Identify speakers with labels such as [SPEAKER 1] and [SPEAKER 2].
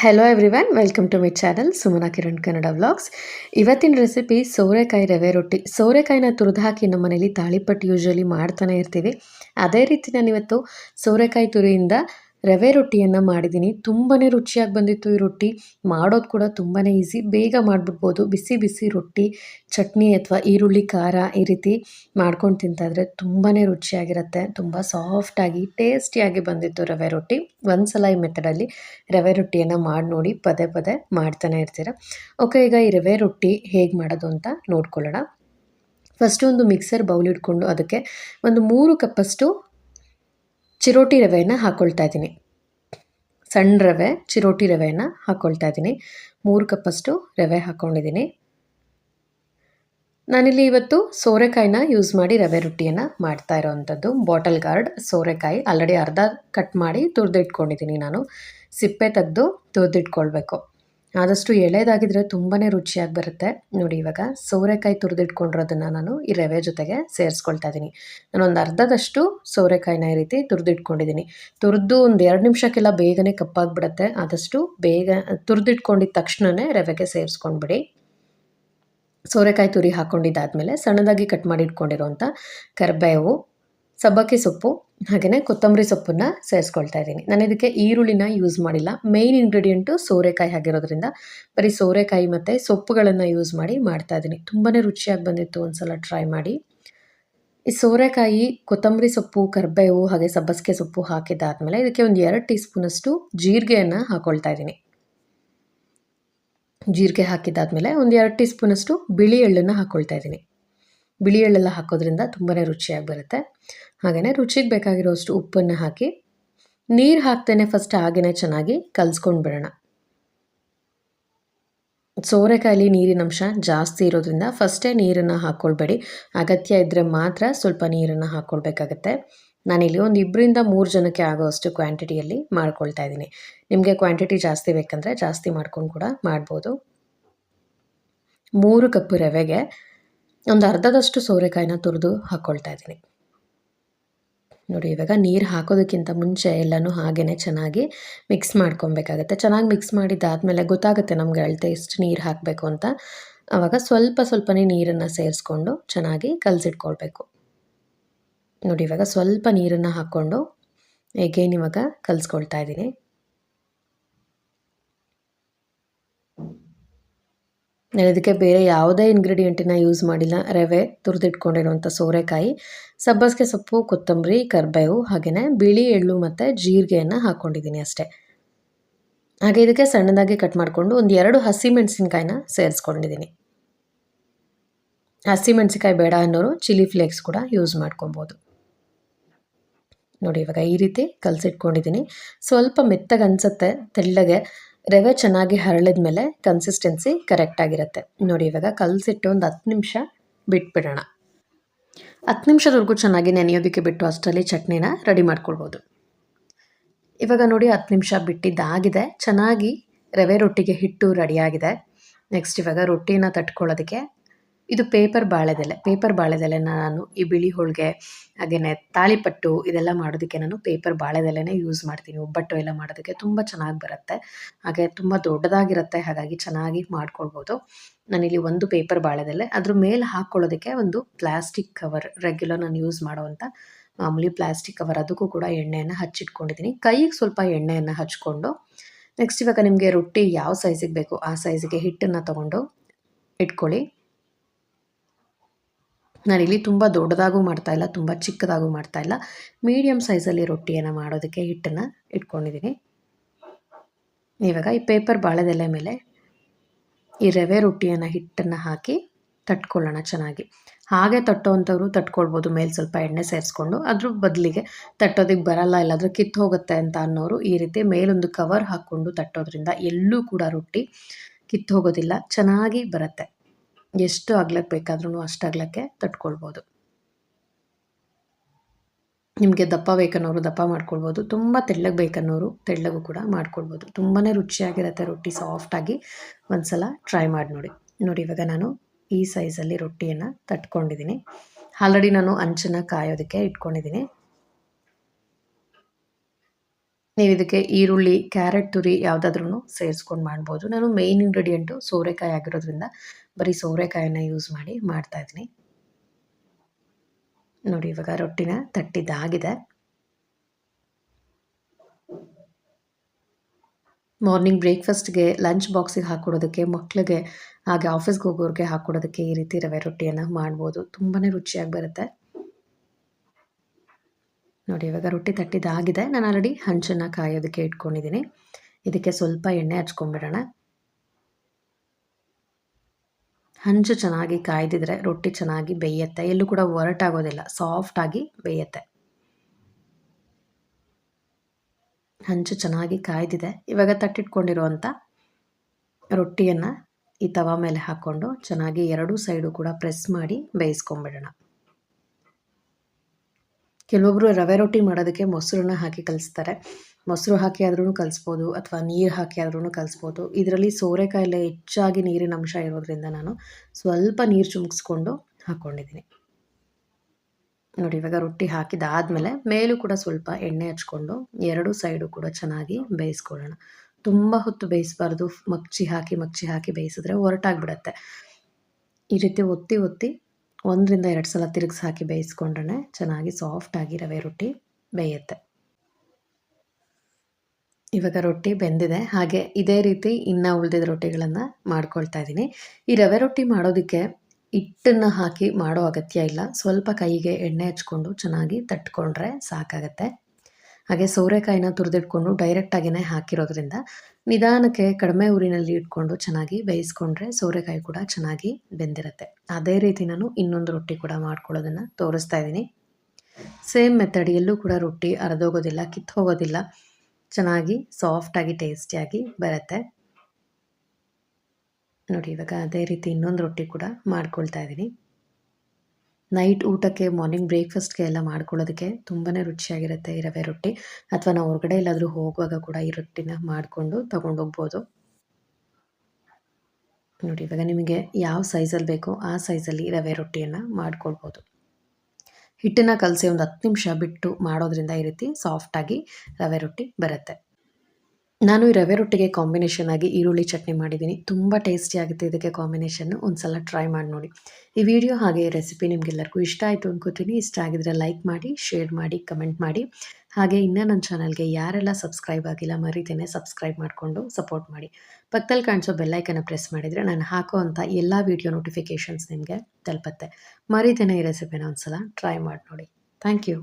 [SPEAKER 1] Hello everyone welcome to my channel Sumana Kiran Kannada vlogs ಇವತ್ತಿನ recipe ಸೋರೆಕಾಯಿ ರವೆ ರೊಟ್ಟಿ. ಸೋರೆಕಾಯಿನ ತುರಿದು ಹಾಕಿ ನಮ್ಮ ಮನೇಲಿ ತಾಳಿಪಟ್ಟು ಯೂಶ್ವಲಿ ಮಾಡ್ತಾನೆ ಇರ್ತೀವಿ. ಅದೇ ರೀತಿ ನಾನು ಇವತ್ತು ಸೋರೆಕಾಯಿ ತುರಿಯಿಂದ ರವೆ ರೊಟ್ಟಿಯನ್ನು ಮಾಡಿದ್ದೀನಿ ತುಂಬಾ ರುಚಿಯಾಗಿ ಬಂದಿತ್ತು ಈ ರೊಟ್ಟಿ. ಮಾಡೋದು ಕೂಡ ತುಂಬಾ ಈಸಿ. ಬೇಗ ಮಾಡಿಬಿಡ್ಬೋದು. ಬಿಸಿ ಬಿಸಿ ರೊಟ್ಟಿ, ಚಟ್ನಿ ಅಥವಾ ಈರುಳ್ಳಿ, ಖಾರ ಈ ರೀತಿ ಮಾಡ್ಕೊಂಡು ತಿಂತಾಯಿದ್ರೆ ತುಂಬಾ ರುಚಿಯಾಗಿರುತ್ತೆ. ತುಂಬ ಸಾಫ್ಟಾಗಿ, ಟೇಸ್ಟಿಯಾಗಿ ಬಂದಿತ್ತು ರವೆ ರೊಟ್ಟಿ. ಒಂದು ಸಲ ಈ ಮೆಥಡಲ್ಲಿ ರವೆ ರೊಟ್ಟಿಯನ್ನು ಮಾಡಿ ನೋಡಿ ಪದೇ ಪದೇ ಮಾಡ್ತಾನೆ ಇರ್ತೀರ? ಓಕೆ, ಈಗ ಈ ರವೆ ರೊಟ್ಟಿ ಹೇಗೆ ಮಾಡೋದು ಅಂತ ನೋಡ್ಕೊಳ್ಳೋಣ. ಫಸ್ಟು ಒಂದು ಮಿಕ್ಸರ್ ಬೌಲ್ ಇಟ್ಕೊಂಡು ಅದಕ್ಕೆ ಒಂದು ಮೂರು ಕಪ್ಪಷ್ಟು ಚಿರೋಟಿ ರವೆಯನ್ನು ಹಾಕ್ಕೊಳ್ತಾ ಇದ್ದೀನಿ. ಸಣ್ಣ ರವೆ, ಚಿರೋಟಿ ರವೆಯನ್ನು ಹಾಕ್ಕೊಳ್ತಾ ಇದ್ದೀನಿ. ಮೂರು ಕಪ್ಪಷ್ಟು ರವೆ ಹಾಕ್ಕೊಂಡಿದ್ದೀನಿ ನಾನಿಲ್ಲಿ ಇವತ್ತು ಸೋರೆಕಾಯಿನ ಯೂಸ್ ಮಾಡಿ ರವೆ ರೊಟ್ಟಿಯನ್ನು ಮಾಡ್ತಾ ಇರೋವಂಥದ್ದು. ಬಾಟಲ್ ಗಾರ್ಡ್ ಸೋರೆಕಾಯಿ. ಆಲ್ರೆಡಿ ಅರ್ಧ ಕಟ್ ಮಾಡಿ ತುರಿದಿಟ್ಕೊಂಡಿದ್ದೀನಿ ನಾನು. ಸಿಪ್ಪೆ ತೆಗೆದು ತುರಿದಿಟ್ಕೊಳ್ಬೇಕು. ಆದಷ್ಟು ಎಳೆದಾಗಿದ್ರೆ ತುಂಬಾ ರುಚಿಯಾಗಿ ಬರುತ್ತೆ. ನೋಡಿ ಇವಾಗ ಸೋರೆಕಾಯಿ ತುರಿದಿಟ್ಕೊಂಡಿರೋದನ್ನು ನಾನು ಈ ರವೆ ಜೊತೆಗೆ ಸೇರಿಸ್ಕೊಳ್ತಾ ಇದ್ದೀನಿ ನಾನೊಂದು ಅರ್ಧದಷ್ಟು ಸೋರೆಕಾಯಿನ ಈ ರೀತಿ ತುರಿದಿಟ್ಕೊಂಡಿದ್ದೀನಿ ತುರಿದು ಒಂದು ಎರಡು ನಿಮಿಷಕ್ಕೆಲ್ಲ ಬೇಗನೆ ಕಪ್ಪಾಗಿಬಿಡುತ್ತೆ. ಆದಷ್ಟು ಬೇಗ ತುರಿದಿಟ್ಕೊಂಡಿದ್ದ ತಕ್ಷಣವೇ ರವೆಗೆ ಸೇರಿಸ್ಕೊಂಡ್ಬಿಡಿ. ಸೋರೆಕಾಯಿ ತುರಿ ಹಾಕ್ಕೊಂಡಿದ್ದಾದಮೇಲೆ ಸಣ್ಣದಾಗಿ ಕಟ್ ಮಾಡಿ ಇಟ್ಕೊಂಡಿರೋಂಥ ಕರಿಬೇವು ಸಬ್ಬಕ್ಕಿ ಸೊಪ್ಪು ಹಾಗೆಯೇ ಕೊತ್ತಂಬರಿ ಸೊಪ್ಪನ್ನು ಸೇರಿಸ್ಕೊಳ್ತಾ ಇದ್ದೀನಿ. ನಾನು ಇದಕ್ಕೆ ಈರುಳ್ಳಿನ ಯೂಸ್ ಮಾಡಿಲ್ಲ. ಮೇಯ್ನ್ ಇಂಗ್ರೀಡಿಯೆಂಟು ಸೋರೆಕಾಯಿ ಆಗಿರೋದ್ರಿಂದ ಬರೀ ಸೋರೆಕಾಯಿ ಮತ್ತು ಸೊಪ್ಪುಗಳನ್ನು ಯೂಸ್ ಮಾಡಿ ಮಾಡ್ತಾ ಇದ್ದೀನಿ. ತುಂಬಾ ರುಚಿಯಾಗಿ ಬಂದಿತ್ತು ಒಂದು ಸಲ ಟ್ರೈ ಮಾಡಿ. ಈ ಸೋರೆಕಾಯಿ, ಕೊತ್ತಂಬರಿ ಸೊಪ್ಪು, ಕರ್ಬೇವು, ಹಾಗೆ ಸಬ್ಬಸಿಗೆ ಸೊಪ್ಪು ಹಾಕಿದ್ದಾದಮೇಲೆ ಇದಕ್ಕೆ ಒಂದು ಎರಡು ಟೀ ಸ್ಪೂನಷ್ಟು ಜೀರಿಗೆಯನ್ನು ಹಾಕ್ಕೊಳ್ತಾ ಇದ್ದೀನಿ. ಜೀರಿಗೆ ಹಾಕಿದ್ದಾದಮೇಲೆ ಒಂದು ಎರಡು ಟೀ ಸ್ಪೂನಷ್ಟು ಬಿಳಿ ಎಳ್ಳನ್ನು ಹಾಕ್ಕೊಳ್ತಾ ಇದ್ದೀನಿ. ಬಿಳಿ ಎಳ್ಳೆಲ್ಲ ಹಾಕೋದ್ರಿಂದ ತುಂಬಾ ರುಚಿಯಾಗಿ ಬರುತ್ತೆ. ಹಾಗೆಯೇ ರುಚಿಗೆ ಬೇಕಾಗಿರೋಷ್ಟು ಉಪ್ಪನ್ನು ಹಾಕಿ, ನೀರು ಹಾಕ್ತೇನೆ ಫಸ್ಟ್ ಹಾಗೆಯೇ ಚೆನ್ನಾಗಿ ಕಲಸ್ಕೊಂಡು ಬಿಡೋಣ. ಸೋರೆಕಾಯಲ್ಲಿ ನೀರಿನ ಅಂಶ ಜಾಸ್ತಿ ಇರೋದ್ರಿಂದ ಫಸ್ಟೇ ನೀರನ್ನು ಹಾಕ್ಕೊಳ್ಬೇಡಿ ಅಗತ್ಯ ಇದ್ದರೆ ಮಾತ್ರ ಸ್ವಲ್ಪ ನೀರನ್ನು ಹಾಕ್ಕೊಳ್ಬೇಕಾಗತ್ತೆ ನಾನಿಲ್ಲಿ ಒಂದು ಇಬ್ಬರಿಂದ ಮೂರು ಜನಕ್ಕೆ ಆಗೋಷ್ಟು ಕ್ವಾಂಟಿಟಿಯಲ್ಲಿ ಮಾಡ್ಕೊಳ್ತಾ ಇದ್ದೀನಿ. ನಿಮಗೆ ಕ್ವಾಂಟಿಟಿ ಜಾಸ್ತಿ ಬೇಕಂದರೆ ಜಾಸ್ತಿ ಮಾಡ್ಕೊಂಡು ಕೂಡ ಮಾಡ್ಬೋದು. ಮೂರು ಕಪ್ಪು ರವೆಗೆ ಒಂದು ಅರ್ಧದಷ್ಟು ಸೋರೆಕಾಯಿನ ತುರಿದು ಹಾಕ್ಕೊಳ್ತಾ ಇದ್ದೀನಿ. ನೋಡಿ, ಇವಾಗ ನೀರು ಹಾಕೋದಕ್ಕಿಂತ ಮುಂಚೆ ಎಲ್ಲನೂ ಹಾಗೆಯೇ ಚೆನ್ನಾಗಿ ಮಿಕ್ಸ್ ಮಾಡ್ಕೊಬೇಕಾಗತ್ತೆ. ಚೆನ್ನಾಗಿ ಮಿಕ್ಸ್ ಮಾಡಿದ್ದಾದಮೇಲೆ ಗೊತ್ತಾಗುತ್ತೆ ನಮಗೆ ಅಳತೆ ಎಷ್ಟು ನೀರು ಹಾಕಬೇಕು ಅಂತ. ಆವಾಗ ಸ್ವಲ್ಪ ಸ್ವಲ್ಪನೇ ನೀರನ್ನು ಸೇರಿಸ್ಕೊಂಡು ಚೆನ್ನಾಗಿ ಕಲಸಿಟ್ಕೊಳ್ಬೇಕು. ನೋಡಿ, ಇವಾಗ ಸ್ವಲ್ಪ ನೀರನ್ನು ಹಾಕ್ಕೊಂಡು ಎಗೇನ್ ಇವಾಗ ಕಲಿಸ್ಕೊಳ್ತಾ ಇದ್ದೀನಿ. ನಾನು ಇದಕ್ಕೆ ಬೇರೆ ಯಾವುದೇ ಇಂಗ್ರೀಡಿಯೆಂಟನ್ನು ಯೂಸ್ ಮಾಡಿಲ್ಲ. ರವೆ ತುರಿದಿಟ್ಕೊಂಡಿರುವಂಥ ಸೋರೆಕಾಯಿ, ಸಬ್ಬಸಿಗೆ ಸೊಪ್ಪು, ಕೊತ್ತಂಬರಿ, ಕರ್ಬೇವು ಹಾಗೆಯೇ ಬಿಳಿ ಎಳ್ಳು ಮತ್ತು ಜೀರಿಗೆಯನ್ನು ಹಾಕ್ಕೊಂಡಿದ್ದೀನಿ ಅಷ್ಟೇ. ಹಾಗೆ ಇದಕ್ಕೆ ಸಣ್ಣದಾಗಿ ಕಟ್ ಮಾಡಿಕೊಂಡು ಒಂದು ಎರಡು ಹಸಿ ಮೆಣಸಿನ್ಕಾಯಿನ ಸೇರಿಸ್ಕೊಂಡಿದ್ದೀನಿ. ಹಸಿ ಬೇಡ ಅನ್ನೋರು ಚಿಲ್ಲಿ ಫ್ಲೇಕ್ಸ್ ಕೂಡ ಯೂಸ್ ಮಾಡ್ಕೊಬೋದು. ನೋಡಿ ಇವಾಗ ಈ ರೀತಿ ಕಲಸಿಟ್ಕೊಂಡಿದ್ದೀನಿ. ಸ್ವಲ್ಪ ಮೆತ್ತಗೆ ಅನಿಸುತ್ತೆ ತೆಳ್ಳಗೆ. ರವೆ ಚೆನ್ನಾಗಿ ಹರಳಿದ ಮೇಲೆ ಕನ್ಸಿಸ್ಟೆನ್ಸಿ ಕರೆಕ್ಟಾಗಿರುತ್ತೆ ನೋಡಿ, ಇವಾಗ ಕಲಸಿಟ್ಟು ಒಂದು ಹತ್ತು ನಿಮಿಷ ಬಿಟ್ಬಿಡೋಣ. ಹತ್ತು ನಿಮಿಷದವರೆಗೂ ಚೆನ್ನಾಗಿ ನೆನೆಯೋದಕ್ಕೆ ಬಿಟ್ಟು ಅಷ್ಟರಲ್ಲಿ ಚಟ್ನಿನ ರೆಡಿ ಮಾಡ್ಕೊಳ್ಬೋದು. ಇವಾಗ ನೋಡಿ, ಹತ್ತು ನಿಮಿಷ ಬಿಟ್ಟಿದ್ದಾಗಿದೆ. ಚೆನ್ನಾಗಿ ರವೆ ರೊಟ್ಟಿಗೆ ಹಿಟ್ಟು ರೆಡಿಯಾಗಿದೆ ನೆಕ್ಸ್ಟ್ ಇವಾಗ ರೊಟ್ಟಿನ ತಟ್ಕೊಳ್ಳೋದಕ್ಕೆ ಇದು ಪೇಪರ್ ಬಾಳೆದೆಲೆ. ಪೇಪರ್ ಬಾಳೆದೆಲೆನ ನಾನು ಈ ಬಿಳಿ ಹೋಳಿಗೆ ಹಾಗೆಯೇ ತಾಳಿಪಟ್ಟು ಇದೆಲ್ಲ ಮಾಡೋದಕ್ಕೆ ನಾನು ಪೇಪರ್ ಬಾಳೆದೆಲೆನೇ ಯೂಸ್ ಮಾಡ್ತೀನಿ. ಒಬ್ಬಟ್ಟು ಎಲ್ಲ ಮಾಡೋದಕ್ಕೆ ತುಂಬ ಚೆನ್ನಾಗಿ ಬರುತ್ತೆ. ಹಾಗೆ ತುಂಬ ದೊಡ್ಡದಾಗಿರುತ್ತೆ. ಹಾಗಾಗಿ ಚೆನ್ನಾಗಿ ಮಾಡ್ಕೊಳ್ಬೋದು. ನಾನಿಲ್ಲಿ ಒಂದು ಪೇಪರ್ ಬಾಳೆದೆಲೆ. ಅದ್ರ ಮೇಲೆ ಹಾಕ್ಕೊಳ್ಳೋದಕ್ಕೆ ಒಂದು ಪ್ಲಾಸ್ಟಿಕ್ ಕವರ್ ರೆಗ್ಯುಲರ್ ನಾನು ಯೂಸ್ ಮಾಡೋವಂಥ ಮಾಮೂಲಿ ಪ್ಲಾಸ್ಟಿಕ್ ಕವರ್. ಅದಕ್ಕೂ ಕೂಡ ಎಣ್ಣೆಯನ್ನು ಹಚ್ಚಿಟ್ಕೊಂಡಿದ್ದೀನಿ. ಕೈಗೆ ಸ್ವಲ್ಪ ಎಣ್ಣೆಯನ್ನು ಹಚ್ಕೊಂಡು ನೆಕ್ಸ್ಟ್ ಇವಾಗ ನಿಮಗೆ ರೊಟ್ಟಿ ಯಾವ ಸೈಜಿಗೆ ಬೇಕು ಆ ಸೈಜಿಗೆ ಹಿಟ್ಟನ್ನು ತೊಗೊಂಡು ಇಟ್ಕೊಳ್ಳಿ. ನಾನಿಲ್ಲಿ ತುಂಬ ದೊಡ್ಡದಾಗೂ ಮಾಡ್ತಾ ಇಲ್ಲ, ತುಂಬ ಚಿಕ್ಕದಾಗೂ ಮಾಡ್ತಾ ಇಲ್ಲ. ಮೀಡಿಯಮ್ ಸೈಜಲ್ಲಿ ರೊಟ್ಟಿಯನ್ನು ಮಾಡೋದಕ್ಕೆ ಹಿಟ್ಟನ್ನು ಇಟ್ಕೊಂಡಿದ್ದೀನಿ. ಇವಾಗ ಈ ಪೇಪರ್ ಬಾಳೆದೆಲೆ ಮೇಲೆ ಈ ರವೆ ರೊಟ್ಟಿಯನ್ನು ಹಿಟ್ಟನ್ನು ಹಾಕಿ ತಟ್ಕೊಳ್ಳೋಣ ಚೆನ್ನಾಗಿ. ಹಾಗೆ ತಟ್ಟೋವಂಥವ್ರು ತಟ್ಕೊಳ್ಬೋದು, ಮೇಲೆ ಸ್ವಲ್ಪ ಎಣ್ಣೆ ಸೇರಿಸ್ಕೊಂಡು. ಅದ್ರ ಬದಲಿಗೆ ತಟ್ಟೋದಕ್ಕೆ ಬರಲ್ಲ ಇಲ್ಲಾದರೂ ಕಿತ್ತು ಹೋಗುತ್ತೆ ಅಂತ ಅನ್ನೋರು ಈ ರೀತಿ ಮೇಲೊಂದು ಕವರ್ ಹಾಕ್ಕೊಂಡು ತಟ್ಟೋದ್ರಿಂದ ಎಲ್ಲೂ ಕೂಡ ರೊಟ್ಟಿ ಕಿತ್ತು ಹೋಗೋದಿಲ್ಲ, ಚೆನ್ನಾಗಿ ಬರುತ್ತೆ. ಎಷ್ಟು ಅಗ್ಲಕ್ಕೆ ಬೇಕಾದ್ರೂ ಅಷ್ಟು ಅಗ್ಲಕ್ಕೆ ತಟ್ಕೊಳ್ಬೋದು. ನಿಮಗೆ ದಪ್ಪ ಬೇಕನ್ನೋರು ದಪ್ಪ ಮಾಡ್ಕೊಳ್ಬೋದು. ತುಂಬ ತೆಳ್ಳಗೆ ಬೇಕನ್ನೋರು ತೆಳ್ಳಗೂ ಕೂಡ ಮಾಡ್ಕೊಳ್ಬೋದು. ತುಂಬಾ ರುಚಿಯಾಗಿರುತ್ತೆ ರೊಟ್ಟಿ ಸಾಫ್ಟಾಗಿ. ಒಂದು ಸಲ ಟ್ರೈ ಮಾಡಿ ನೋಡಿ. ನೋಡಿ, ಇವಾಗ ನಾನು ಈ ಸೈಜಲ್ಲಿ ರೊಟ್ಟಿಯನ್ನು ತಟ್ಕೊಂಡಿದ್ದೀನಿ. ಆಲ್ರೆಡಿ ನಾನು ಅಂಚನ್ನು ಕಾಯೋದಕ್ಕೆ ಇಟ್ಕೊಂಡಿದ್ದೀನಿ. ನೀವು ಇದಕ್ಕೆ ಈರುಳ್ಳಿ, ಕ್ಯಾರೆಟ್, ತುರಿ ಯಾವುದಾದ್ರೂ ಸೇರಿಸ್ಕೊಂಡು ಮಾಡ್ಬೋದು. ನಾನು ಮೇಯ್ನ್ ಇಂಗ್ರೀಡಿಯೆಂಟು ಸೋರೆಕಾಯಿ ಆಗಿರೋದ್ರಿಂದ ಬರೀ ಸೋರೆಕಾಯಿನ ಯೂಸ್ ಮಾಡಿ ಮಾಡ್ತಾಯಿದ್ದೀನಿ ನೋಡಿ, ಇವಾಗ ರೊಟ್ಟಿನ ತಟ್ಟಿದ್ದಾಗಿದೆ. ಮಾರ್ನಿಂಗ್ ಬ್ರೇಕ್ಫಾಸ್ಟ್ಗೆ ಲಂಚ್ ಬಾಕ್ಸಿಗೆ ಹಾಕ್ಕೊಡೋದಕ್ಕೆ ಮಕ್ಕಳಿಗೆ ಹಾಗೆ ಆಫೀಸ್ಗೆ ಹೋಗೋರಿಗೆ ಹಾಕ್ಕೊಡೋದಕ್ಕೆ ಈ ರೀತಿ ರವೆ ರೊಟ್ಟಿಯನ್ನು ಮಾಡ್ಬೋದು. ತುಂಬಾ ರುಚಿಯಾಗಿ ಬರುತ್ತೆ. ನೋಡಿ, ಇವಾಗ ರೊಟ್ಟಿ ತಟ್ಟಿದ್ದಾಗಿದೆ ನಾನು ಆಲ್ರೆಡಿ ಹಂಚನ್ನು ಕಾಯೋದಕ್ಕೆ ಇಟ್ಕೊಂಡಿದ್ದೀನಿ ಇದಕ್ಕೆ ಸ್ವಲ್ಪ ಎಣ್ಣೆ ಹಚ್ಕೊಂಡ್ಬಿಡೋಣ. ಹಂಚು ಚೆನ್ನಾಗಿ ಕಾಯ್ದಿದ್ರೆ ರೊಟ್ಟಿ ಚೆನ್ನಾಗಿ ಬೇಯತ್ತೆ. ಎಲ್ಲೂ ಕೂಡ ಒರಟಾಗೋದಿಲ್ಲ ಸಾಫ್ಟಾಗಿ ಬೇಯತ್ತೆ. ಹಂಚು ಚೆನ್ನಾಗಿ ಕಾಯ್ದಿದೆ. ಇವಾಗ ತಟ್ಟಿಟ್ಕೊಂಡಿರುವಂಥ ರೊಟ್ಟಿಯನ್ನು ಈ ತವಾ ಮೇಲೆ ಹಾಕ್ಕೊಂಡು ಚೆನ್ನಾಗಿ ಎರಡೂ ಸೈಡು ಕೂಡ ಪ್ರೆಸ್ ಮಾಡಿ ಬೇಯಿಸ್ಕೊಂಬಿಡೋಣ ಕೆಲವೊಬ್ಬರು ರವೆ ರೊಟ್ಟಿ ಮಾಡೋದಕ್ಕೆ ಮೊಸರನ್ನ ಹಾಕಿ ಕಲಿಸ್ತಾರೆ. ಮೊಸರು ಹಾಕಿ ಆದ್ರೂ ಕಲಿಸ್ಬೋದು ಅಥವಾ ನೀರು ಹಾಕಿ ಆದ್ರೂ ಕಲಿಸ್ಬೋದು. ಇದರಲ್ಲಿ ಸೋರೆಕಾಯಿಲೆ ಹೆಚ್ಚಾಗಿ ನೀರಿನ ಅಂಶ ಇರೋದ್ರಿಂದ ನಾನು ಸ್ವಲ್ಪ ನೀರು ಚುಮುಕ್ಸ್ಕೊಂಡು ಹಾಕ್ಕೊಂಡಿದ್ದೀನಿ ನೋಡಿ, ಇವಾಗ ರೊಟ್ಟಿ ಹಾಕಿದಾದಮೇಲೆ ಮೇಲೂ ಕೂಡ ಸ್ವಲ್ಪ ಎಣ್ಣೆ ಹಚ್ಕೊಂಡು ಎರಡು ಸೈಡು ಕೂಡ ಚೆನ್ನಾಗಿ ಬೇಯಿಸ್ಕೊಳ್ಳೋಣ. ತುಂಬ ಹೊತ್ತು ಬೇಯಿಸ್ಬಾರ್ದು. ಮಗ್ಚಿ ಹಾಕಿ ಮಗ್ಚಿ ಹಾಕಿ ಬೇಯಿಸಿದ್ರೆ ಹೊರಟಾಗ್ಬಿಡತ್ತೆ. ಈ ರೀತಿ ಒತ್ತಿ ಒತ್ತಿ ಒಂದರಿಂದ ಎರಡು ಸಲ ತಿರುಗಿಸಿ ಹಾಕಿ ಬೇಯಿಸ್ಕೊಂಡ್ರೆ ಚೆನ್ನಾಗಿ ಸಾಫ್ಟಾಗಿ ರವೆ ರೊಟ್ಟಿ ಬೇಯುತ್ತೆ. ಇವಾಗ ರೊಟ್ಟಿ ಬೆಂದಿದೆ. ಹಾಗೆ ಇದೇ ರೀತಿ ಇನ್ನೂ ಉಳಿದಿದ್ದ ರೊಟ್ಟಿಗಳನ್ನು ಮಾಡ್ಕೊಳ್ತಾ ಇದ್ದೀನಿ. ಈ ರವೆ ರೊಟ್ಟಿ ಮಾಡೋದಕ್ಕೆ ಹಿಟ್ಟನ್ನು ಹಾಕಿ ಮಾಡೋ ಅಗತ್ಯ ಇಲ್ಲ. ಸ್ವಲ್ಪ ಕೈಗೆ ಎಣ್ಣೆ ಹಚ್ಕೊಂಡು ಚೆನ್ನಾಗಿ ತಟ್ಕೊಂಡ್ರೆ ಸಾಕಾಗತ್ತೆ. ಹಾಗೆ ಸೋರೆಕಾಯಿನ ತುರಿದಿಟ್ಕೊಂಡು ಡೈರೆಕ್ಟಾಗಿಯೇ ಹಾಕಿರೋದ್ರಿಂದ ನಿಧಾನಕ್ಕೆ ಕಡಿಮೆ ಊರಿನಲ್ಲಿ ಇಟ್ಕೊಂಡು ಚೆನ್ನಾಗಿ ಬೇಯಿಸ್ಕೊಂಡ್ರೆ ಸೋರೆಕಾಯಿ ಕೂಡ ಚೆನ್ನಾಗಿ ಬೆಂದಿರುತ್ತೆ. ಅದೇ ರೀತಿ ನಾನು ಇನ್ನೊಂದು ರೊಟ್ಟಿ ಕೂಡ ಮಾಡ್ಕೊಳ್ಳೋದನ್ನು ತೋರಿಸ್ತಾ ಇದ್ದೀನಿ. ಸೇಮ್ ಮೆಥಡ್ ಎಲ್ಲೂ ಕೂಡ ರೊಟ್ಟಿ ಅರದೋಗೋದಿಲ್ಲ ಕಿತ್ತು ಹೋಗೋದಿಲ್ಲ ಚೆನ್ನಾಗಿ ಸಾಫ್ಟಾಗಿ ಟೇಸ್ಟಿಯಾಗಿ ಬರುತ್ತೆ. ನೋಡಿ ಇವಾಗ ಅದೇ ರೀತಿ ಇನ್ನೊಂದು ರೊಟ್ಟಿ ಕೂಡ ಮಾಡ್ಕೊಳ್ತಾ ಇದ್ದೀನಿ. ನೈಟ್ ಊಟಕ್ಕೆ ಮಾರ್ನಿಂಗ್ ಬ್ರೇಕ್ಫಾಸ್ಟ್ಗೆ ಎಲ್ಲ ಮಾಡ್ಕೊಳ್ಳೋದಕ್ಕೆ ತುಂಬಾ ರುಚಿಯಾಗಿರುತ್ತೆ ಈ ರವೆ ರೊಟ್ಟಿ. ಅಥವಾ ನಾವು ಹೊರಗಡೆ ಎಲ್ಲಾದರೂ ಹೋಗುವಾಗ ಕೂಡ ಈ ರೊಟ್ಟಿನ ಮಾಡಿಕೊಂಡು ತೊಗೊಂಡೋಗ್ಬೋದು. ನೋಡಿ, ಇವಾಗ ನಿಮಗೆ ಯಾವ ಸೈಜಲ್ಲಿ ಬೇಕೋ ಆ ಸೈಜಲ್ಲಿ ರವೆ ರೊಟ್ಟಿಯನ್ನು ಮಾಡ್ಕೊಳ್ಬೋದು. ಹಿಟ್ಟನ್ನು ಕಲಸಿ ಒಂದು ಹತ್ತು ನಿಮಿಷ ಬಿಟ್ಟು ಮಾಡೋದ್ರಿಂದ ಈ ರೀತಿ ಸಾಫ್ಟಾಗಿ ರವೆ ರೊಟ್ಟಿ ಬರುತ್ತೆ. ನಾನು ಈ ರವೆ ರೊಟ್ಟಿಗೆ ಕಾಂಬಿನೇಷನ್ ಆಗಿ ಈರುಳ್ಳಿ ಚಟ್ನಿ ಮಾಡಿದ್ದೀನಿ. ತುಂಬ ಟೇಸ್ಟಿ ಆಗುತ್ತೆ ಇದಕ್ಕೆ ಕಾಂಬಿನೇಷನ್ನು ಒಂದು ಸಲ ಟ್ರೈ ಮಾಡಿ ನೋಡಿ. ಈ ವಿಡಿಯೋ ಹಾಗೆ ರೆಸಿಪಿ ನಿಮಗೆಲ್ಲರಿಗೂ ಇಷ್ಟ ಆಯಿತು ಅನ್ಕೋತೀನಿ. ಇಷ್ಟ ಆಗಿದ್ರೆ ಲೈಕ್ ಮಾಡಿ ಶೇರ್ ಮಾಡಿ ಕಮೆಂಟ್ ಮಾಡಿ. ಹಾಗೆ ಇನ್ನೂ ನನ್ನ ಚಾನಲ್ಗೆ ಯಾರೆಲ್ಲ ಸಬ್ಸ್ಕ್ರೈಬ್ ಆಗಿಲ್ಲ, ಮರಿತೇನೆ ಸಬ್ಸ್ಕ್ರೈಬ್ ಮಾಡಿಕೊಂಡು ಸಪೋರ್ಟ್ ಮಾಡಿ. ಪಕ್ಕದಲ್ಲಿ ಕಾಣಿಸೋ ಬೆಲ್ಲೈಕನ್ನು ಪ್ರೆಸ್ ಮಾಡಿದರೆ ನಾನು ಹಾಕೋ ಅಂಥ ಎಲ್ಲ ವೀಡಿಯೋ ನೋಟಿಫಿಕೇಷನ್ಸ್ ನಿಮಗೆ ತಲುಪತ್ತೆ. ಮರಿತೇನೆ ಈ ರೆಸಿಪಿನ ಒಂದು ಸಲ ಟ್ರೈ ಮಾಡಿ ನೋಡಿ. Thank you